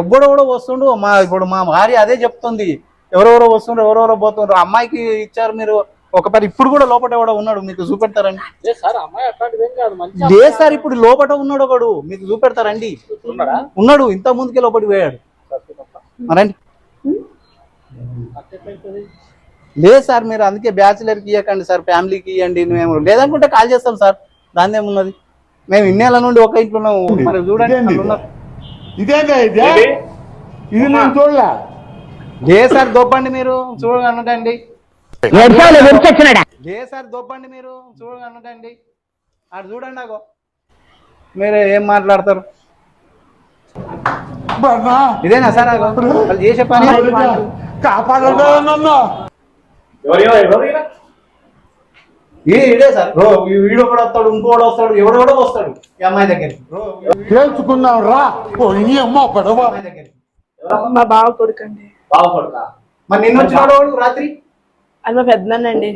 ఎవడెవడో వస్తుండు. మా ఇప్పుడు మా భార్య అదే చెప్తుంది. ఎవరెవరో వస్తుండ్రు ఎవరెవరో పోతుండ్రు. అమ్మాయికి ఇచ్చారు మీరు. ఒక పని ఇప్పుడు కూడా లోపల ఎవడో ఉన్నాడు మీకు చూపెడతారండి. ఏ సార్ అమ్మాయి అట్లాంటిది ఏం కాదు. మంచి లేదు సార్ ఇప్పుడు లోపల ఉన్నాడు ఒకడు. మీకు చూపెడతారండి. ఉన్నాడా? ఉన్నాడు. ఇంత ముందుకే లోపలికి పోయాడు. మరండి? లేదు సార్ మీరు అందుకే బ్యాచిలర్కి ఇవ్వకండి సార్. ఫ్యామిలీకి ఇవ్వండి మేము లేదనుకుంటే కాల్ చేస్తాం సార్. దాని ఏమున్నది మేము ఇన్నేళ్ళ నుండి ఒక ఇంట్లో ఉన్నాము. మరి చూడండి ఇదేంది? ఇదే? ఇది నేను చూడలే. లేదు సార్ దొబ్బండి మీరు? విరిచొచ్చినాడా లేదు సార్ దొబ్బండి మీరు? చూడగలటండి అటు చూడండి అగో మీరు ఏం మాట్లాడతారు? బన్నా ఇదేనా సార్ అగో వాళ్ళు చేసే పని కాపాడదా నన్ను ఎవరు ఎవరు ఎవరు ఈయన? ఈ- ఇదే సార్. రో ఈ వీడియో కూడా వస్తాడు ఇంకోడు వస్తాడు ఎవడెవడో వస్తాడు ఈ అమ్మాయి దగ్గరికి. తెలుసుకున్నాం రా. అమ్మాయి దగ్గరికి. ఎవరమ్మా? మా బావ కొడుకండి. బాగుపడతా మరి నిన్న వచ్చినాడు వాడు రాత్రి? అది మా పెద్దనండి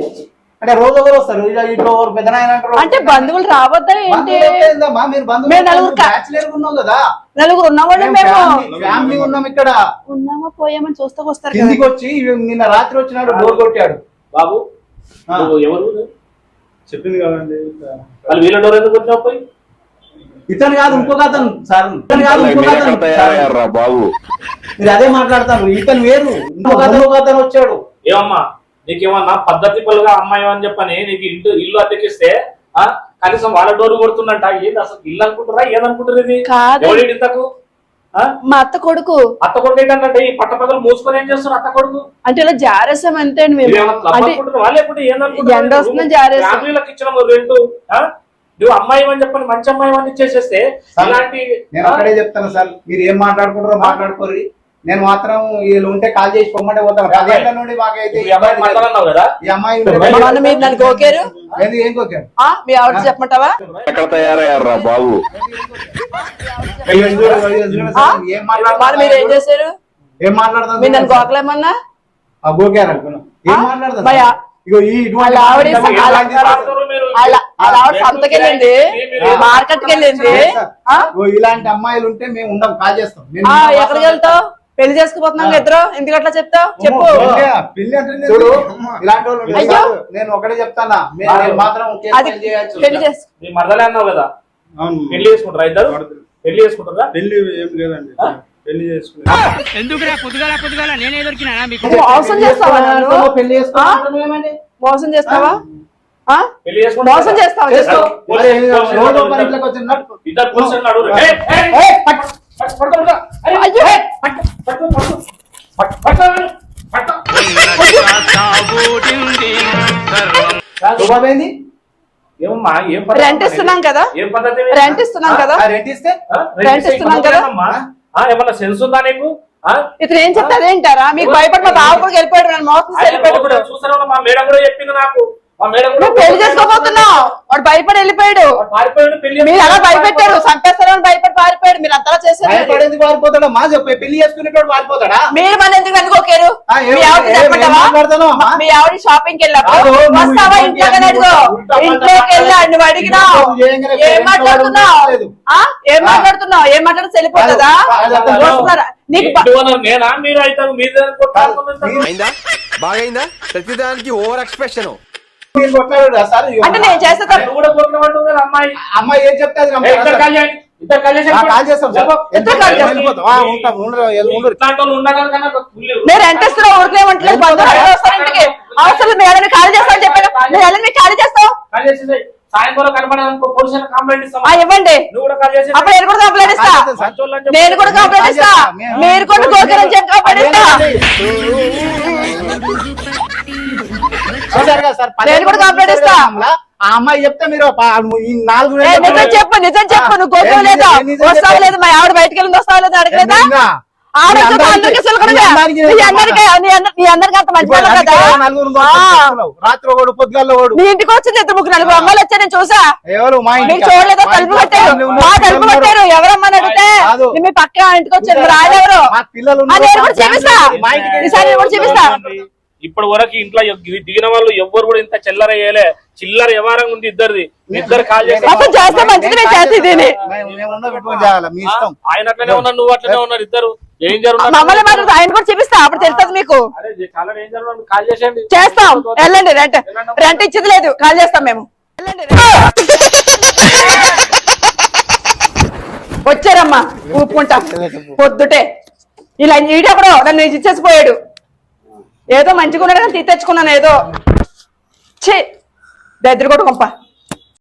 అంటే రోజు ఒకరు వస్తారు? ఇలా ఇంట్లో ఒకరు పెద్ద అంటే బంధువులు రావద్దా ఏంటి? మీరు బంధువులు కదా నలుగురు ఉన్నామండి మేము ఫ్యామిలీ- ఉన్నాం ఇక్కడ. ఉన్నామా పోయామని చూస్తూ వస్తారు కదా. కిందికి వచ్చి నిన్న రాత్రి వచ్చినాడు డోర్ కొట్టాడు. బాబు ఎవరు? చెప్పింది కదండి. వాళ్ళు వీళ్ళ డోర్ ఎందుకు వచ్చినావు పోయి? ఇతను కాదు ఇంకొక అతను సార్. ఇతను కాదు ఇంకొక అతను. సార్. బాబు? మీరు అదే మాట్లాడతారు ఇతను వేరు. ఇంకొక అతను ఒక అతను వచ్చాడు. ఏమమ్మా నీకేమన్నా పద్ధతి పలుగా అమ్మాయి అని చెప్పని నీకు ఇంటి ఇల్లు అద్దెకిస్తే ఆ కనీసం వాళ్ళ డోర్ కొడుతుందంట ఏంది అసలు ఇల్లు అనుకుంటారా ఏదనుకుంటారు ఇది? కాదు. ఎవడి ఇంతకు? మా అత్త కొడుకు. అత్త కొడుకు ఏంటంటే ఈ పట్ట పగలు మూసుకొని ఏం చేస్తారు అత్త కొడుకు? అంటే ఇలా జారేసాం అంతే అండి మేము. అంటే? ఎండ వస్తుందని జారేసాం. ఇచ్చిన రెంట్ నువ్వు అమ్మాయి అని చెప్పని మంచి అమ్మాయి అని ఇచ్చేసేస్తే ఇలాంటి నేను అక్కడే చెప్తాను సార్ మీరు ఏం మాట్లాడుకుంటారో మాట్లాడుకోర్రి. నేను మాత్రం వీళ్ళు ఉంటే కాల్ చేసి పొమ్మంటే పోతాను పదేళ్ళ నుండి మాకైతే ఈ అమ్మాయి ఏం కోకారు? మీ ఆవిడ చెప్పమంటావా? ఎక్కడ తయారయ్యారా బాబు? ఏం ఏం చేశారు? ఏం మీరు నన్ను గోకలేమన్నా గోకారు అనుకున్నా. మాట్లాడతారు? ఇగో ఈ ఇటువంటి ఆవిడ సంతకెళ్ళింది మార్కెట్కి వెళ్ళింది? ఇలాంటి అమ్మాయిలు ఉంటే మేము ఉండం కాల్ చేస్తాం. ఎక్కడికి వెళ్తావు? పెళ్ళి చేసుకుపోతున్నాం. ఇద్దరు ఎందుకు అట్లా చెప్తావు చెప్పు చూడు ఇలాంటి వాళ్ళు అయ్యో. నేను ఒకటే చెప్తానా మీరు- నేను మాత్రం అది చేయొచ్చు. పెళ్ళి మరదలే అన్నావు కదా అవును పెళ్ళి చేసుకుంటారా ఇద్దరు పెళ్ళి చేసుకుంటారా పెళ్ళి ఏం లేదండి ఆ? పెళ్ళి చేసుకుని మోసం చేస్తావా నన్ను? పెళ్ళి చేసుకుంటాను ఏమండి మోసం చేస్తావా ఆ? పెళ్ళి చేసుకుంటారా? మోసం చేస్తావా చేసుకో. చేసుకో మరి పోలీసు- రోజు ఒక పని ఇంట్లోకి వచ్చిన నడు. ఇద్దరు పోలీసులు అడుగురు. ఏయ్, ఏయ్, ఏయ్, పట్టు. పట్టు, పట్టు, పట్టు. అరే, అయ్యో. కాదు, శుభం ఏంది? ఏమమ్మా ఏం పద్ధతి రెంట్ ఇస్తున్నాం కదా. ఏం పద్ధతి రెంట్ ఇస్తున్నాం కదా. ఆ, రెంట్ ఇస్తే? ఆ? రెంట్ ఇస్తున్నాం ఇస్తే కదా? ఏమన్నా సెన్స్ ఉందా నీకు? ఆ? ఇతను ఏం చెప్తే అదేంటారా మీకు భయపడి మా బావ కూడా వెళ్ళిపోయాడు. మోసం వెళ్ళిపోయాడు మా మేడం కూడా చెప్పింది నాకు. నువ్వు పెళ్ళి చేసుకోబోతున్నావు. వాడు భయపడి వెళ్ళిపోయాడు. మీరు అలా భయపెట్టారు. చంపేస్తారని భయపడి పారిపోయాడు. మీరు అంతలా చేశారు పారిపోతాడా మా చెప్పే. పెళ్ళి చేసుకునేటోడు పారిపోతాడా? మీరు మన ఎందుకు అనుకోకేరు ఆ, ఏం- మీ ఆవిడ? మీ షాపింగ్ నువ్వు వస్తావా ఇటువంటి ఇంట్లో అన్ని అడుగు. ఇంట్లోకి వెళ్ళా నువ్వు అడిగినావు ఏం మాట్లాడుతున్నావు? ఏం. మాట్లాడుతున్నావు? ఏం మాట్లాడితే వెళ్ళిపోతుందా బాగైందా? ప్రతిదానికి ఓవర్ ఎక్స్ప్రెషన్ మీరు అంటే నేను చేస్తే అమ్మాయి. అమ్మాయి ఏం చెప్తే అది నేను ఎంత ఇస్తున్నా ఊరికే ఇంటికి. అవసరం మీ ఎవరైనా ఖాళీ చేస్తాను చెప్పాను. నేను ఎలా మీకు ఖాళీ చేస్తావు? ఇవ్వండి. నువ్వు కూడా కాల్ చేసి అప్పుడు నేను కూడా కంప్లైంట్ ఇస్తా. నేను కూడా కంప్లైంట్ ఇస్తా. మీరు కూడా గోకరని చెప్పి నేను కూడా కంప్లైంట్ ఇస్తా. ఆ అమ్మాయి చెప్తే మీరు ప- ఈ నాలుగు ఏ, నెలలు నిజం చెప్పు నిజం చెప్పు నువ్వు లేదా? వస్తావు. లేదు? మా ఆవిడ బయటకు వెళ్ళి వస్తావు లేదు అడగలేదా? రాత్రి ఒకడు పొద్దుగాల్లో ఒకడు. ఇంటికి వచ్చింది ఇద్దరు ముగ్గురు నలుగురు అమ్మాయిలు వచ్చా నేను చూసా. ఎవరు? మా మీకు ఇంటికి చూడలేదా? మా తలుపు ఇంట్లో కట్టారు. ఫ్యామిలీ ఉన్నారు, మా తలుపు పిల్లలు కట్టారు. ఉన్నారు. ఎవరమ్మని అడిగితే కాదు. నీ మీ పక్క ఇంటికి వచ్చారు. చూపిస్తా. ఈసారి కూడా చూపిస్తా. ఇప్పటి వరకు ఇంట్లో దిగిన వాళ్ళు ఎవ్వరు కూడా ఇంత చిల్లర వేయలే. చిల్లర వ్యవహారంగా ఉంది ఇద్దరిది. ఇద్దరు కాల్ చేసి చేస్తే మంచిది నేను చేస్తే దీని మేము- మేము ఉన్న పెట్టుకొని చేయాలి? మీ ఇష్టం. ఆయన అట్లనే ఉన్నారు నువ్వు అట్లనే ఉన్నారు ఇద్దరు. మాత్రం ఆయన కూడా చూపిస్తా అప్పుడు తెలుస్తుంది మీకు. కాల్ చేసేయండి. చేస్తాం. వెళ్ళండి రెంట్ రెంట్ ఇచ్చేది లేదు కాల్ చేస్తాం మేము. వచ్చారమ్మా ఊపుకుంటా. పొద్దుటే. ఇలా ఈడప్పుడు నన్ను ఇచ్చేసిపోయాడు ఏదో మంచిగా ఉన్నాడు కానీ తెచ్చుకున్నాను ఏదో. ఛీ! దగ్గర కూడా గొప్ప